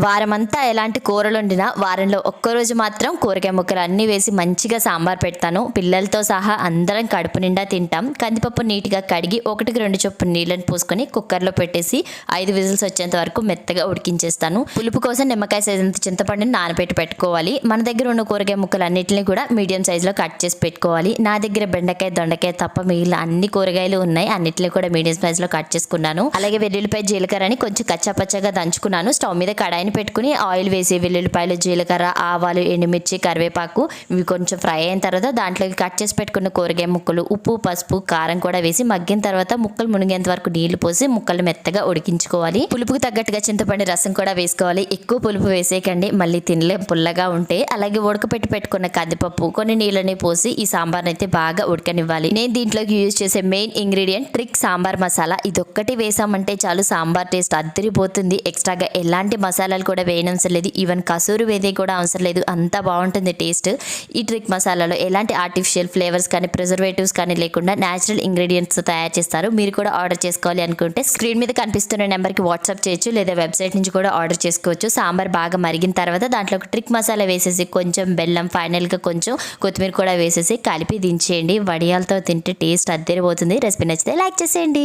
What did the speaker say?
వారమంతా ఎలాంటి కూరలు వండినా వారంలో ఒక్కరోజు మాత్రం కూరగాయ ముక్కలు అన్నీ వేసి మంచిగా సాంబార్ పెడతాను. పిల్లలతో సహా అందరం కడుపు నిండా తింటాం. కందిపప్పు నీట్గా కడిగి ఒకటికి రెండు చొప్పున నీళ్ళని పోసుకొని కుక్కర్లో పెట్టేసి ఐదు విజిల్స్ వచ్చేంత వరకు మెత్తగా ఉడికించేస్తాను. పులుపు కోసం నిమ్మకాయ సైజంత చింతపండుని నానబెట్టి పెట్టుకోవాలి. మన దగ్గర ఉన్న కూరగాయ ముక్కలు అన్నింటినీ కూడా మీడియం సైజులో కట్ చేసి పెట్టుకోవాలి. నా దగ్గర బెండకాయ దొండకాయ తప్ప మిగిలిన అన్ని కూరగాయలు ఉన్నాయి. అన్నింటినీ కూడా మీడియం సైజులో కట్ చేసుకున్నాను. అలాగే వెల్లుల్లిపాయ జీలకర్రని కొంచెం కచ్చా పచ్చగా దంచుకున్నాను. స్టవ్ మీద కడాయి కడాయిని పెట్టుకుని ఆయిల్ వేసి వెల్లుల్లిపాయలు జీలకర్ర ఆవాలు ఎండుమిర్చి కరివేపాకు ఇవి కొంచెం ఫ్రై అయిన తర్వాత దాంట్లోకి కట్ చేసి పెట్టుకున్న కూరగాయ ముక్కలు ఉప్పు పసుపు కారం కూడా వేసి మగ్గిన తర్వాత ముక్కలు మునిగేంత వరకు నీళ్ళు పోసి ముక్కలు మెత్తగా ఉడికించుకోవాలి. పులుపుకు తగ్గట్టుగా చింతపండు రసం కూడా వేసుకోవాలి. ఎక్కువ పులుపు వేసేయకండి. మళ్ళీ తినలే పుల్లగా ఉంటే. అలాగే ఉడకపెట్టి పెట్టుకున్న కందిపప్పు కొన్ని నీళ్ళని పోసి ఈ సాంబార్ని అయితే బాగా ఉడకనివ్వాలి. నేను దీంట్లోకి యూజ్ చేసే main ingredient trick sambar masala. ఇదొక్కటి వేసామంటే చాలు సాంబార్ టేస్ట్ అద్దరిపోతుంది. ఎక్స్ట్రాగా ఎలాంటి మసాలా మసాలాలు కూడా వేయనవసరం లేదు. ఈవెన్ కసూరు వేదే కూడా అవసరం లేదు. అంత బాగుంటుంది టేస్ట్. ఈ ట్రిక్ మసాలాలో ఎలాంటి ఆర్టిఫిషియల్ ఫ్లేవర్స్ కానీ ప్రిజర్వేటివ్స్ కానీ లేకుండా న్యాచురల్ ఇంగ్రీడియంట్స్ తయారు చేస్తారు. మీరు కూడా ఆర్డర్ చేసుకోవాలి అనుకుంటే స్క్రీన్ మీద కనిపిస్తున్న నెంబర్కి వాట్సాప్ చేయొచ్చు. లేదా వెబ్సైట్ నుంచి కూడా ఆర్డర్ చేసుకోవచ్చు. సాంబార్ బాగా మరిగిన తర్వాత దాంట్లో ఒక ట్రిక్ మసాలా వేసేసి కొంచెం బెల్లం ఫైనల్గా కొంచెం కొత్తిమీర కూడా వేసేసి కలిపి దించేయండి. వడియాలతో తింటే టేస్ట్ అద్దరిపోతుంది. రెసిపీ నచ్చితే లైక్ చేసేయండి.